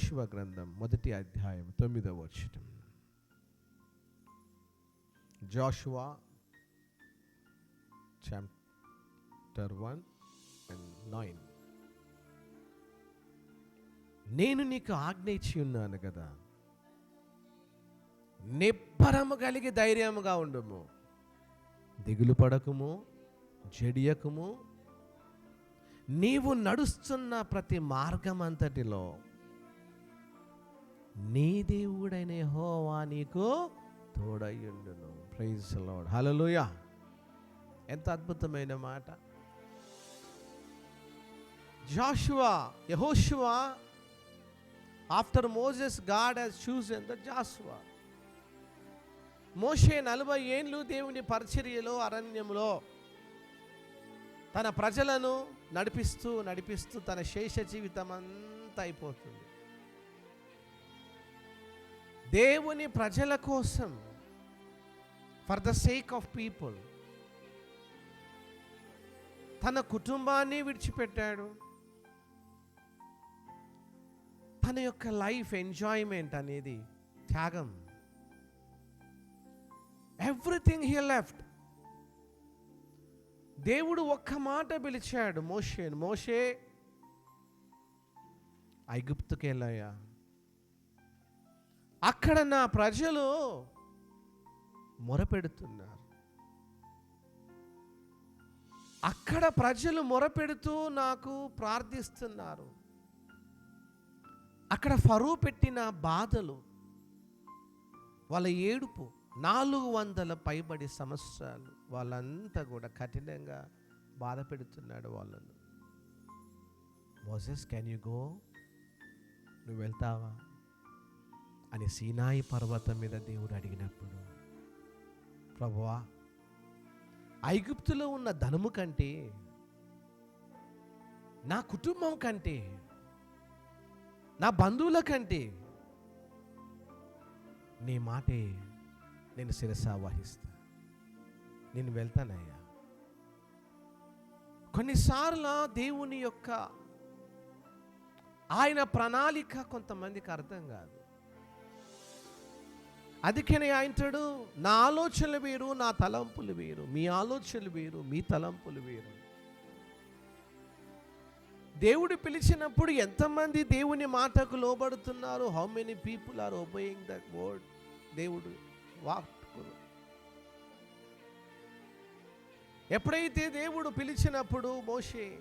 యహోశివ గ్రంథం మొదటి అధ్యాయం తొమ్మిదవ వచనం. Joshua chapter one and nine. నేను నీకు ఆజ్ఞ ఇచ్చి ఉన్నాను కదా. నిబ్బరము కలిగి ధైర్యముగా ఉండుము. దిగులు పడకుము జడియకుము. నీవు నడుస్తున్న ప్రతి మార్గం అంతటిలో నీ దేవుడైన హోవా నీకు తోడయ్యుండును. ప్రైజ్ లోడ్ హలోయ ఎంత అద్భుతమైన మాట. జాషువా యహోషువా after Moses God he's chosen the Joshua మోషే నలభై ఏండ్లు దేవుని పరిచర్యలో అరణ్యంలో తన ప్రజలను నడిపిస్తూ నడిపిస్తూ తన శేష జీవితం అంతా అయిపోతుంది. దేవుని ప్రజల కోసం for the sake of people తన కుటుంబాన్ని విడిచిపెట్టాడు. తన యొక్క లైఫ్ ఎంజాయ్మెంట్ అనేది త్యాగం. ఎవ్రీథింగ్ హీ లెఫ్ట్ దేవుడు ఒక్క మాట పిలిచాడు మోషేను మోషే ఐగుప్తుకెళ్ళాయా అక్కడ నా ప్రజలు మొరపెడుతున్నారు. అక్కడ ప్రజలు మొరపెడుతూ నాకు ప్రార్థిస్తున్నారు. అక్కడ ఫరూ పెట్టిన బాధలు వాళ్ళ ఏడుపు నాలుగు వందల పైబడి సంవత్సరాలు వాళ్ళంతా కూడా కఠినంగా బాధ పెడుతున్నాడు వాళ్ళను. మోసెస్ కెన్ యూ గో నువ్వు వెళ్తావా? అని సీనాయి పర్వతం మీద దేవుడు అడిగినప్పుడు ప్రభువా ఐగుప్తులో ఉన్న ధనము కంటే నా కుటుంబం కంటే నా బంధువుల కంటే నీ మాటే నేను శిరసా వహిస్తా. నేను వెళ్తానయ్యా. కొన్నిసార్లు దేవుని యొక్క ఆయన ప్రణాళిక కొంతమందికి అర్థం కాదు. అందుకని ఆయనటాడు నా ఆలోచనలు వేరు నా తలంపులు వేరు. మీ ఆలోచనలు వేరు మీ తలంపులు వేరు. దేవుడు పిలిచినప్పుడు ఎంతమంది దేవుని మాటకు లోబడుతున్నారు? How many people are obeying that word దేవుడు వాక్కును. ఎప్పుడైతే దేవుడు పిలిచినప్పుడు మోషే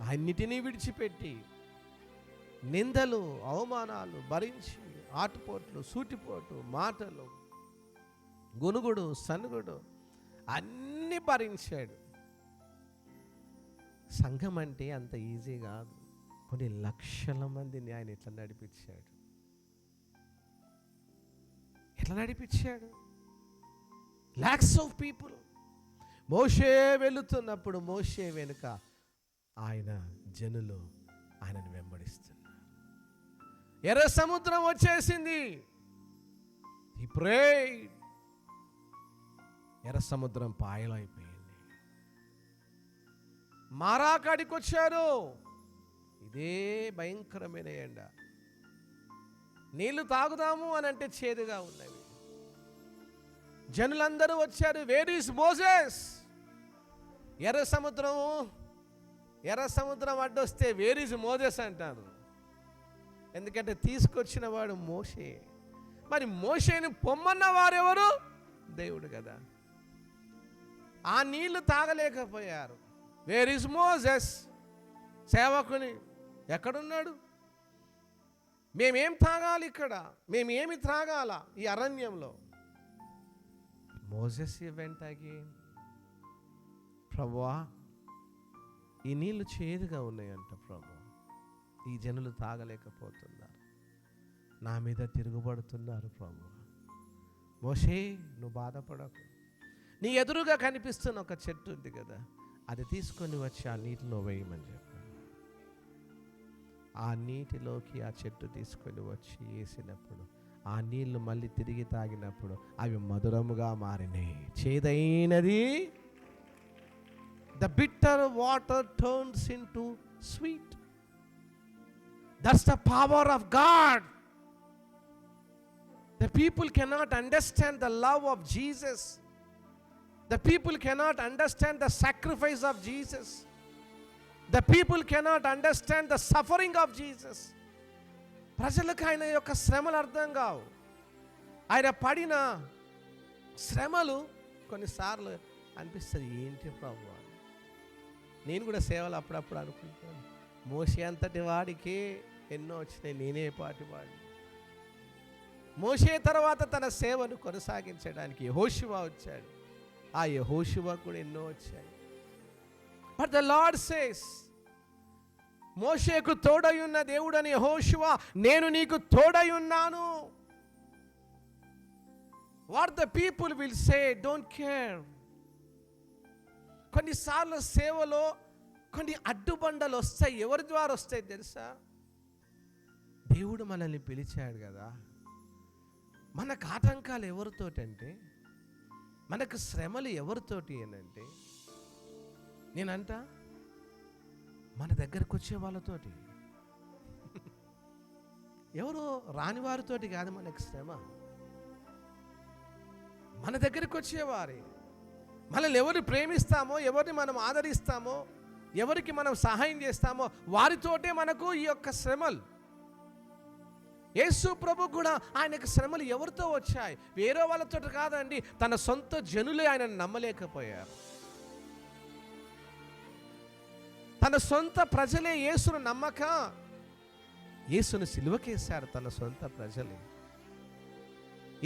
అన్నిటినీ విడిచిపెట్టి నిందలు అవమానాలు భరించి. ఆటుపోట్లు సూటిపోటు మాటలు గునుగుడు సనుగుడు అన్నీ భరించాడు. సంఘం అంటే అంత ఈజీ కాదు. కొన్ని లక్షల మందిని ఆయన ఎట్లా నడిపించాడు. ఎట్లా నడిపించాడు? లాక్స్ ఆఫ్ పీపుల్ మోషే వెళుతున్నప్పుడు మోషే వెనుక ఆయన జనులు ఆయనను వెంబడిస్తున్నారు. ఎర్ర సముద్రం వచ్చేసింది. ఈ ప్రే ఎర్ర సముద్రం పాయలైపోయింది. మారాకాడికి వచ్చారు ఇదే భయంకరమైన ఎండ. నీళ్ళు తాగుదాము అని అంటే చేదుగా ఉన్నవి. జనులందరూ వచ్చారు. వేర్ ఈస్ ఎర్ర సముద్రం ఎర్ర సముద్రం అడ్డొస్తే వేర్ ఈజ్ మోజెస్ అంటారు. ఎందుకంటే తీసుకొచ్చిన వాడు మోషే. మరి మోషేని పొమ్మన్న వారెవరు? దేవుడు కదా. ఆ నీళ్ళు తాగలేకపోయారు. వేర్ ఇస్ మోజెస్ సేవకుని ఎక్కడున్నాడు? మేమేం తాగాలి ఇక్కడ? మేమేమి త్రాగాల ఈ అరణ్యంలో? మోజెస్ వెంట అగైన్ ప్రభువా ఈ నీళ్ళు చేదుగా ఉన్నాయంట ప్రభు. ఈ జనులు తాగలేకపోతున్నారు. నా మీద తిరుగుబడుతున్నారు ప్రభు. మోషే నువ్వు బాధపడకు. నీ ఎదురుగా కనిపిస్తున్న ఒక చెట్టు ఉంది కదా అది తీసుకొని వచ్చి ఆ నీటిలో వేయమని చెప్పాను ఆ నీటిలోకి ఆ చెట్టు తీసుకొని వచ్చి వేసినప్పుడు ఆ నీళ్ళు మళ్ళీ తిరిగి తాగినప్పుడు అవి మధురముగా మారినాయి. చేదైనది the bitter water turns into sweet that's the power of God the people cannot understand the love of Jesus the people cannot understand the sacrifice of Jesus the people cannot understand the suffering of Jesus ప్రజలకు ఆయన యొక్క శ్రమలు అర్థం కావు. ఆయన పడిన శ్రమలు కొన్నిసార్లు అనిపిస్తుంది ఏంటి ప్రభు? నేను కూడా సేవలు అప్పుడప్పుడు అనుకుంటాను. మోసే అంతటి వాడికి ఎన్నో వచ్చినాయి నేనే పాటి మోసే తర్వాత తన సేవను కొనసాగించడానికి యహోశివా వచ్చాడు. ఆ యహోశివా కూడా ఎన్నో వచ్చాయి. బట్ ద లార్డ్ సేస్ మోషేకు తోడై ఉన్న దేవుడని యెహోషువ నేను నీకు తోడై ఉన్నాను. What the people will say don't care కొన్నిసార్లు సేవలో కొన్ని అడ్డుబండలు వస్తాయి. ఎవరి ద్వారా వస్తాయి తెలుసా? దేవుడు మనల్ని పిలిచాడు కదా. మనకు ఆటంకాలు ఎవరితోటంటే మనకు శ్రమలు ఎవరితోటి అనంటే నేనంట మన దగ్గరకు వచ్చే వాళ్ళతోటి. ఎవరో రాని వారితోటి కాదు మనకు శ్రమ. మన దగ్గరికి వచ్చేవారి మనల్ని ఎవరు ప్రేమిస్తామో ఎవరిని మనం ఆదరిస్తామో ఎవరికి మనం సహాయం చేస్తామో వారితోటే మనకు ఈ యొక్క శ్రమలు. యేసు ప్రభు కూడా ఆయనకు శ్రమలు ఎవరితో వచ్చాయి? వేరే వాళ్ళతో కాదండి తన సొంత జనులే ఆయన నమ్మలేకపోయారు. తన సొంత ప్రజలే యేసును నమ్మక యేసును సిలువకేశారు తన సొంత ప్రజలే.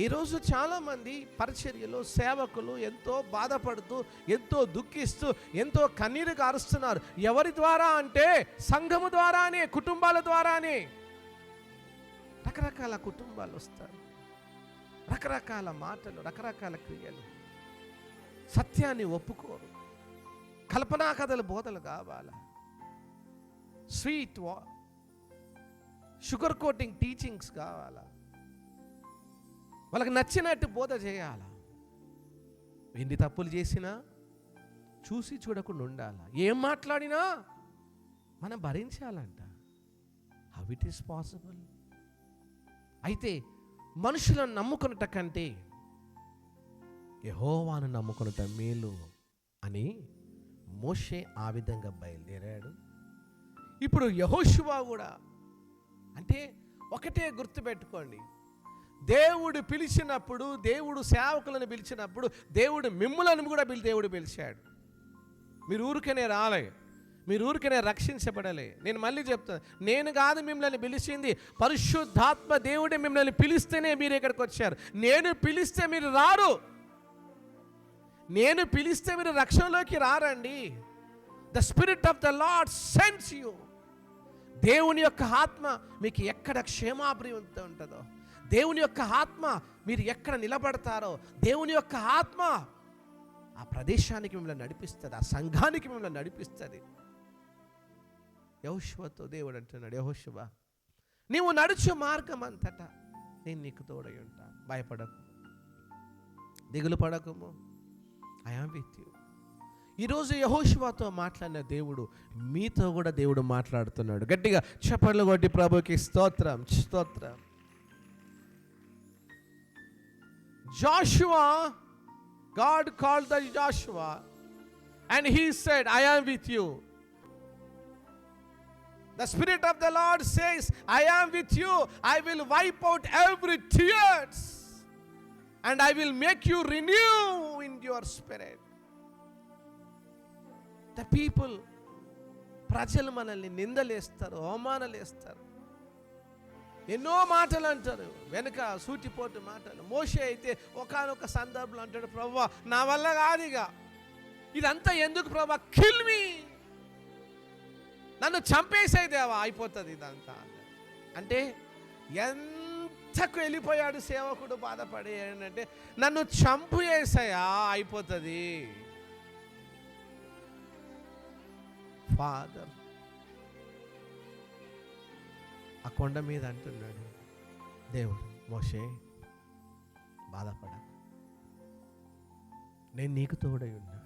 ఈరోజు చాలామంది పరిచర్యలో సేవకులు ఎంతో బాధపడుతూ ఎంతో దుఃఖిస్తూ ఎంతో కన్నీరు కారుస్తున్నారు ఎవరి ద్వారా అంటే సంఘము ద్వారానే కుటుంబాల ద్వారానే. రకరకాల కుటుంబాలు వస్తారు రకరకాల మాటలు రకరకాల క్రియలు. సత్యాన్ని ఒప్పుకోరు. కల్పనా కథలు బోధలు కావాలా? స్వీట్ వా షుగర్ కోటింగ్ టీచింగ్స్ కావాలా? వాళ్ళకి నచ్చినట్టు బోధ చేయాలా? ఎన్ని తప్పులు చేసినా చూసి చూడకుండా ఉండాలా? ఏం మాట్లాడినా మనం భరించాలంట. హౌ ఇట్ ఈస్ పాసిబుల్ అయితే మనుషులను నమ్ముకున్నట కంటే యహోవాను నమ్ముకున్నట మేలు అని మోషే ఆ విధంగా బయలుదేరాడు. ఇప్పుడు యహోశివా కూడా అంటే ఒకటే గుర్తుపెట్టుకోండి దేవుడు పిలిచినప్పుడు దేవుడు సేవకులను పిలిచినప్పుడు దేవుడు మిమ్ములను కూడా పిలి దేవుడు పిలిచాడు. మీరు ఊరికనే రాలే. మీరు ఊరికనే రక్షించబడలే. నేను మళ్ళీ చెప్తాను నేను కాదు మిమ్మల్ని పిలిచింది పరిశుద్ధాత్మ దేవుడే మిమ్మల్ని పిలిస్తేనే మీరు ఇక్కడికి వచ్చారు. నేను పిలిస్తే మీరు రారు. నేను పిలిస్తే మీరు రక్షణలోకి రారండి. The spirit of the lord sends you దేవుని యొక్క ఆత్మ మీకు ఎక్కడ క్షేమాభివృద్ధి ఉంటుందో దేవుని యొక్క ఆత్మ మీరు ఎక్కడ నిలబడతారో దేవుని యొక్క ఆత్మ ఆ ప్రదేశానికి మిమ్మల్ని నడిపిస్తుంది ఆ సంఘానికి మిమ్మల్ని నడిపిస్తుంది. యహోశివతో దేవుడు అంటున్నాడు యహోశివ నీవు నడుచు మార్గం అంతటా నేను నీకు తోడై ఉంటా. భయపడకు. దిగులు పడకము. ఐఆమ్ విత్ యూ ఈరోజు యహోశివాతో మాట్లాడిన దేవుడు మీతో కూడా దేవుడు మాట్లాడుతున్నాడు. గట్టిగా చప్పట్లు కొట్టి ప్రభుకి స్తోత్రం స్తోత్రం. Joshua God call the Joshua. And he said I am with you The Spirit of the Lord says, I am with you. I will wipe out every tears and I will make you renew in your spirit. The people, ప్రజలు మనల్ని నిందలేస్తారు అవమానాలు వేస్తారు ఎన్నో మాటలు అంటారు వెనుక సూటిపోటు మాటలు మోషే అయితే ఒకనొక సందర్భంలో అంటాడు ప్రభు నా వల్ల కాదుగా ఇదంతా ఎందుకు ప్రభా కిల్ నన్ను నన్ను చంపేసేదేవా అయిపోతుంది ఇదంతా అంటే ఎంతకు వెళ్ళిపోయాడు సేవకుడు బాధపడి అంటే నన్ను చంపు అయిపోతుంది. ఫాదర్ ఆ కొండ మీద అంటున్నాడు దేవుడు మోషే బాధపడ నేను నీకు తోడై ఉన్నాను